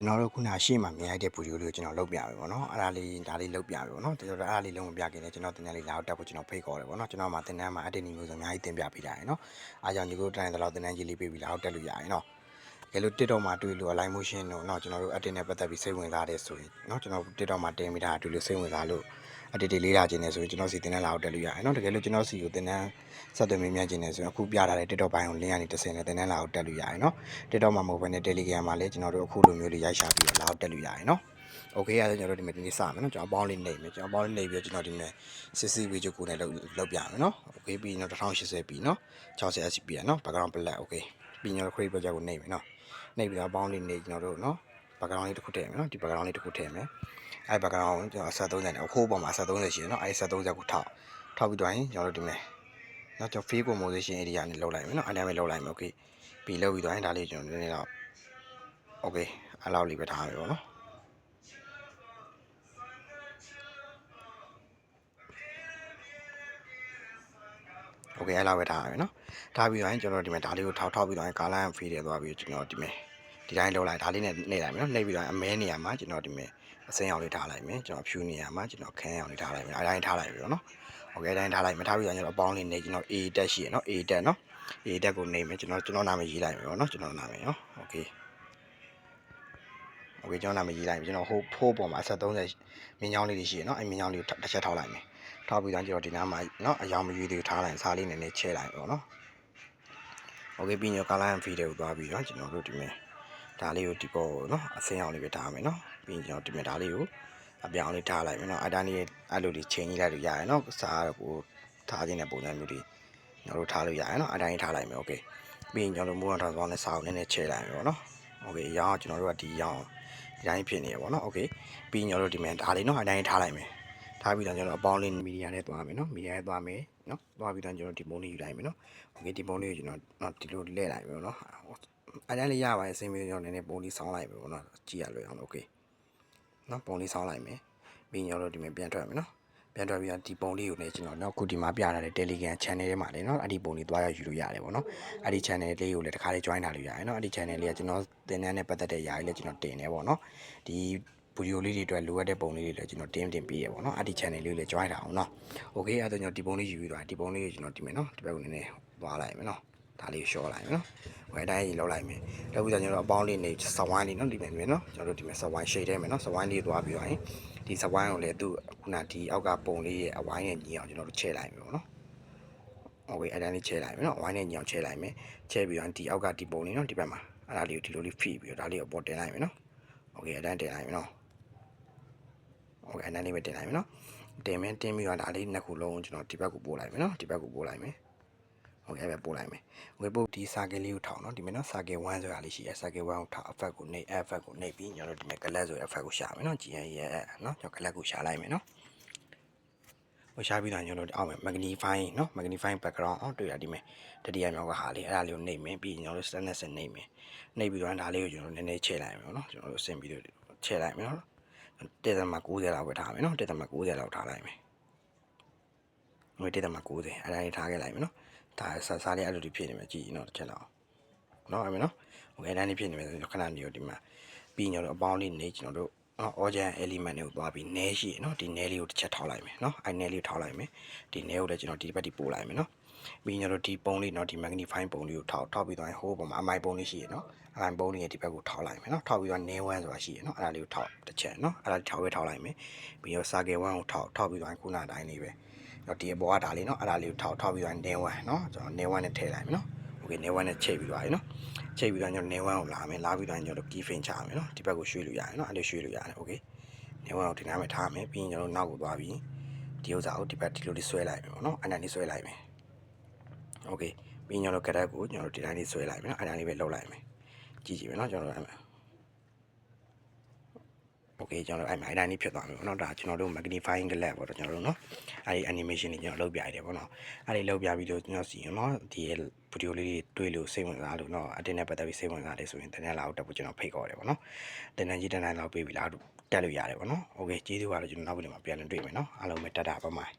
ကျွန်တော်တို့ခုနရှေ့မှာမြင်ရတဲ့ဗီဒီယိုလေးကိုကျွန်တော်လုပ်ပြမယ်ပေါ့နော်အဲ့ဒါလေးဒါလေးလုပ်ပြမယ်ပေါ့နော်ကျွန်တော်တို့အဲ့ဒါလေးလုံးမပြခင်လည်းကျွန်တော်တင်တန်းလေးလာအောင်တက်ဖို့ကျွန်တော်ဖိတ်ခေါ်တယ်ပေါ့နော်ကျွန်တော်မှတင်တန်းမှာအတင်နီမျိုးစုံအများကြီးတင်ပြပေးတာရယ်နော်အားကြောင့်ဒီကိုတိုင်းတဲ့လောက်တင်တန်းကြီးလေးပေးပြီးလာအောင်တက်လို့ရရင်နော်ကဲလို့ TikTok မှာတွေ့လို့ align motion တို့เนาะကျွန်တော်တို့အတင်နဲ့ပတ်သက်ပြီးစိတ်ဝင်စားတယ်ဆိုရင်เนาะကျွန်တော် TikTok မှာတင်မိတာတွေ့လို့စိတ်ဝင်စားလို့ အတေတေလေးလာခြင်းနေဆိုရင်ကျွန်တော်စီတင်တန်းလာအောင်တက်လို့ရရင်เนาะတကယ်လို့ကျွန်တော်စီကိုတင်တန်းဆက်သွယ်မေးမြန်းခြင်းနေဆိုရင်အခုပြထားတဲ့ TikTok ဘိုင်းကိုလင်းရနေတစ်စင်နဲ့တင်တန်းလာအောင်တက်လို့ရရင်เนาะ TikTok မှာမဟုတ်ဘဲနဲ့ Telegram မှာလည်းကျွန်တော်တို့အခုလိုမျိုးလေးရိုက်ရှာပြီးတော့လာအောင်တက်လို့ရရင်เนาะ โอเคအဲ့ဒါကျွန်တော်တို့ဒီမှာဒီနေ့စမယ်เนาะကျွန်တော်ပေါင်းလေးနေမယ်ကျွန်တော်ပေါင်းလေးနေပြီးတော့ကျွန်တော်ဒီမှာစစ်စစ်ဝေးချုပ်ကိုလည်းလောက်လောက်ပြမယ်เนาะโอเคပြီးတော့1080ပြီเนาะ60 SP อ่ะเนาะ background black โอเคပြီးတော့ create project ကိုနေမယ်เนาะနေပြီးတော့ပေါင်းလေးနေကျွန်တော်တို့เนาะ background လေးတစ်ခုထည့်မယ်เนาะဒီ background လေးတစ်ခုထည့်မယ် အဲ့ background ကိုကျွန်တော်အဆက်30နဲ့ခိုးပေါ်မှာအဆက်30ရှိတယ်เนาะအဲ့ဆက်30ကိုထောက်ထောက်ပြီးတော့ရင်ကျွန်တော်တို့ဒီမှာเนาะကျွန်တော် free composition area နဲ့လောက်လိုက်မယ်เนาะအဲ့ဒါပဲလောက်လိုက်မယ်โอเคပြီးလောက်ပြီးတော့ရင်ဒါလေးကျွန်တော်နည်းနည်းတော့โอเคအဲ့လောက်လေးပဲထားမယ်ပေါ့เนาะ โอเคအဲ့လောက်ပဲထားရမယ်နော်ထားပြီးတော့ရင်ကျွန်တော်ဒီမှာဒါလေးကိုထောက်ထောက်ပြီးတော့ရင်ကာလန်ဖီးတယ်သွားပြီးကျွန်တော်ဒီမှာ ဒီတိုင်းလောက်လိုက်ဒါလေးနဲ့နှိပ်လိုက်မယ်နော်နှိပ်ပြီးတော့အမဲနေရာမှာကျွန်တော်ဒီမှာအစင်းအောင်လေးထားလိုက်မယ်ကျွန်တော်ဖြူနေရာမှာကျွန်တော်ခန်းအောင်လေးထားလိုက်မယ်အတိုင်းထားလိုက်ပြီနော်โอเคအတိုင်းထားလိုက်မယ်ထားပြီးတော့ကျွန်တော်အပေါင်းလေးနေကျွန်တော် A တက်ရှိရနော် A တက်နော် A တက်ကိုနေမယ်ကျွန်တော်ကျွန်တော်နာမည်ရေးလိုက်မယ်နော်ကျွန်တော်နာမည်နော်โอเคโอเคကျွန်တော်နာမည်ရေးလိုက်ပြီကျွန်တော်ဟိုဖိုးပေါ်မှာအဆက်30မြင်းချောင်းလေးတွေရှိရနော်အဲမြင်းချောင်းလေးကိုတစ်ချက်ထောက်လိုက်မယ် ထောက်ပြီးတော့ကျွန်တော်ဒီနားမှာเนาะအယောင်မရွေးသေးဘူးထားလိုက်စားလေးနည်းနည်းချဲလိုက်ပေါ့เนาะโอเคပြီးညကာလိုင်းဖီတွေကိုသွားပြီးတော့ကျွန်တော်တို့ဒီမဲ့ ဒါလေးကိုဒီပေါ်เนาะအစင်းအောင်လေးပဲထားမယ်เนาะပြီးကျွန်တော်ဒီမဲ့ဒါလေးကိုအပြောင်းလေးထားလိုက်မယ်เนาะအဲ့ဒါလေးအဲ့လိုလေးချိန်ကြီးလိုက်လို့ရတယ်เนาะစားတော့ကိုထားခြင်းတဲ့ပုံစံမျိုးတွေကျွန်တော်တို့ထားလို့ရတယ်เนาะအဲ့ဒါလေးထားလိုက်မယ်โอเคပြီးရင်ကျွန်တော်တို့မိုးရထားသွားနဲ့စားအောင်နည်းနည်းချဲလိုက်မယ်ပေါ့เนาะโอเคရောင်းကျွန်တော်တို့ကဒီရောင်းဒီတိုင်းဖြစ်နေရပေါ့เนาะโอเคပြီးကျွန်တော်တို့ဒီမဲ့ဒါလေးเนาะအဲ့ဒါလေးထားလိုက်မယ် ထားပြီးတော့ကျွန်တော်အပေါင်းလေးမီဒီယာနဲ့သွားမယ်နော်မီဒီယာနဲ့သွားမယ်နော်သွားပြီးတော့ကျွန်တော်ဒီပုံလေးယူလိုက်မယ်နော်โอเคဒီပုံလေးကိုကျွန်တော်နော်ဒီလိုလဲလိုက်မယ်နော် အဲ့ဒါလေးရပါတယ်အစင်းပြီးကျွန်တော်နည်းနည်းပုံလေးဆောင်းလိုက်မယ်ပေါ့နော်ကြည့်ရလွယ်အောင်โอเคနော်ပုံလေးဆောင်းလိုက်မယ်ပြီးကျွန်တော်တို့ဒီမှာပြန်ထွက်မယ်နော်ပြန်ထွက်ပြီးတော့ဒီပုံလေးကိုလည်းကျွန်တော်နောက်ခုဒီမှာပြထားတဲ့ Telegram channel ထဲမှာလည်းเนาะအဲ့ဒီပုံလေးသွားရယူလို့ရတယ်ပေါ့နော်အဲ့ဒီ channel လေးကိုလည်းတစ်ခါလေး join ထားလို့ရတယ်เนาะအဲ့ဒီ channel လေးကကျွန်တော်သင်တန်းနဲ့ပတ်သက်တဲ့ຢာကြီးလည်းကျွန်တော်တင်နေပေါ့နော်ဒီ ဗီဒီယိုလေးတွေအတွက်လိုအပ်တဲ့ပုံလေးတွေလည်းကျွန်တော်တင်းတင်ပေးရပါတော့เนาะအဲ့ဒီ channel လေးကိုလည်း join ထားအောင်เนาะ okay အဲ့ဒါကျွန်တော်ဒီပုံလေးယူပြီးတော့ဒီပုံလေးကိုကျွန်တော်ဒီမယ်เนาะဒီဘက်ကိုနည်းနည်းသွားလိုက်မယ်เนาะ ဒါလေးကို short လိုက်မယ်เนาะဝယ်တိုင်းကြီးလောက်လိုက်မယ်လောက်ပြီးတော့ကျွန်တော်အပေါင်းလေးနေစဝိုင်းလေးเนาะဒီမယ်เนาะကျွန်တော်တို့ဒီမယ်စဝိုင်း shade ထဲမယ်เนาะစဝိုင်းလေးသွားပြီးတော့ရင်ဒီစဝိုင်းကိုလည်းသူ့ခုနဒီအောက်ကပုံလေးရဲ့အဝိုင်းနဲ့ညီအောင်ကျွန်တော်တို့ချဲလိုက်မယ်ပေါ့เนาะ okay အဲ့ဒါလေးချဲလိုက်မယ်เนาะအဝိုင်းနဲ့ညီအောင်ချဲလိုက်မယ်ချဲပြီးတော့ဒီအောက်ကဒီပုံလေးเนาะဒီဘက်မှာအဲ့ဒါလေးကိုဒီလိုလေးဖိပြီးတော့ဒါလေးကိုပေါ်တင်လိုက်မယ်เนาะ okay အဲ့ဒါတင်လိုက်မယ်เนาะ โอเคအဲ့ဒါလေးပဲတင်လိုက်မယ်နော်တင်မယ်တင်ပြီးတော့ဒါလေးနှစ်ခုလုံးကျွန်တော်ဒီဘက်ကိုပို့လိုက်မယ်နော်ဒီဘက်ကိုပို့လိုက်မယ် ပို့ခဲ့ပဲပို့လိုက်မယ်ငွေပို့ဒီ circle လေးကိုထောင်နော်ဒီမှာနော် circle 1ဆိုတာလေးရှိတယ် circle 1ကိုထောင် effect ကိုနှိပ် effect ကိုနှိပ်ပြီးကျွန်တော်တို့ဒီမှာ glass ဆိုတဲ့ effect ကိုရှာမယ်နော် GN ရဲ့နော်ကျွန်တော် glass ကိုရှာလိုက်မယ်နော်ဟိုရှာပြီးတော့ကျွန်တော်တို့အောက်မယ် magnify နော် magnify background အောက်တွေ့ရဒီမယ်တတိယမြောက်ကဟာလေးအဲ့ဒါလေးကိုနှိပ်မယ်ပြီးရင်ကျွန်တော်တို့ standard စနှိပ်မယ်နှိပ်ပြီးတော့ဒါလေးကိုကျွန်တော်နည်းနည်းချဲ့လိုက်မယ်နော်ကျွန်တော်တို့အဆင်ပြီးတော့ချဲ့လိုက်မယ်နော်တက်သမ90လောက်ပဲထားမယ်နော်တက်သမ90လောက်ထားလိုက်မယ်ငွေတက်သမ90အဲ့ဒါလေးထားခဲ့လိုက်မယ်နော် ဒါစားစားလေးအဲ့လိုဒီဖြစ်နေမှာကြည့်နော်တစ်ချက်လောက်နော်အဲ့မယ်နော်ဟိုအဲ့ဒါလေးဖြစ်နေမယ်ဆိုခဏနေရောဒီမှာပြီးညတော့အပေါင်းလေးနေကျွန်တော်တို့နော် organ element တွေကိုသွားပြီး nail ရှိရနော်ဒီ nail လေးကိုတစ်ချက်ထောက်လိုက်မယ်နော်အဲ့ nail လေးထောက်လိုက်မယ်ဒီ nail ကိုလည်းကျွန်တော်ဒီဘက်ဒီပို့လိုက်မယ်နော် ပြီးညတော့ဒီပုံလေးနော်ဒီ magnifying ပုံလေးကိုထောက်ထောက်ပြီးတော့ဟိုးပုံမှာအမိုင်ပုံလေးရှိရနော်အမိုင်ပုံလေးရဲ့ဒီဘက်ကိုထောက်လိုက်မယ်နော်ထောက်ပြီးတော့ nail 1ဆိုတာရှိရနော်အဲ့ဒါလေးကိုထောက်တစ်ချက်နော်အဲ့ဒါထောက်ပဲထောက်လိုက်မယ်ပြီးတော့ circle 1ကိုထောက်ထောက်ပြီးတော့ခုနအတိုင်းလေးပဲတော့ဒီအပေါ်ကဒါလေးနော်အဲ့ဒါလေးကိုထောက်ထောက်ပြီးတော့ nail 1နော်ကျွန်တော် nail 1နဲ့ထည့်လိုက်မယ်နော် okay nail 1နဲ့ချိန်ပြီးသွားပြီနော်ချိန်ပြီးတော့ကျွန်တော် nail 1ကိုလာမယ်လာပြီးတော့ကျွန်တော် key frame ချမယ်နော်ဒီဘက်ကိုရွှေ့လို့ရတယ်နော်အဲ့လိုရွှေ့လို့ရတယ် okay nail 1ကိုဒီနားမှာထားမယ်ပြီးရင်ကျွန်တော်နောက်ကိုသွားပြီးဒီဥစ္စာကိုဒီဘက်ဒီလိုလေးဆွဲလိုက်မယ်ပေါ့နော်အဲ့ဒါလေးဆွဲလိုက်မယ် okay ပြီးရင်ကျွန်တော်ကရက်ကိုကျွန်တော်ဒီတိုင်းလေးဆွဲလိုက်မယ်နော်အဲ့ဒါလေးပဲလှုပ်လိုက်မယ်ကြည့်ကြည့်မယ်နော်ကျွန်တော်အဲ့မှာ โอเคကျွန်တော်တို့အဲ့မှာအဲ့ဒါနေဖြစ်သွားပြီပေါ့နော်ဒါကျွန်တော်တို့ magnifying glass ပေါ့တော့ကျွန်တော်တို့เนาะအဲ့ဒီ animation တွေကျွန်တော်လုပ်ပြရတယ်ပေါ့နော်အဲ့ဒီလုပ်ပြပြီးတော့ကျွန်တော်စီရင်เนาะဒီဗီဒီယိုလေးတွေတွေ့လို့စိတ်ဝင်စားလို့เนาะအတင်းနဲ့ပတ်သက်ပြီးစိတ်ဝင်စားတယ်ဆိုရင်တနေ့လာအောင်တက်ဖို့ကျွန်တော်ဖိတ်ခေါ်တယ်ပေါ့နော်တနေ့ကြီးတနေ့လောက်ပေးပြီးလားတက်လို့ရတယ်ပေါ့နော်โอเคကျေးဇူးပါလို့ကျွန်တော်နောက်ဗီဒီယိုမှာပြန်လည်တွေ့မယ်เนาะအားလုံးပဲတတ်တာပါမိုင်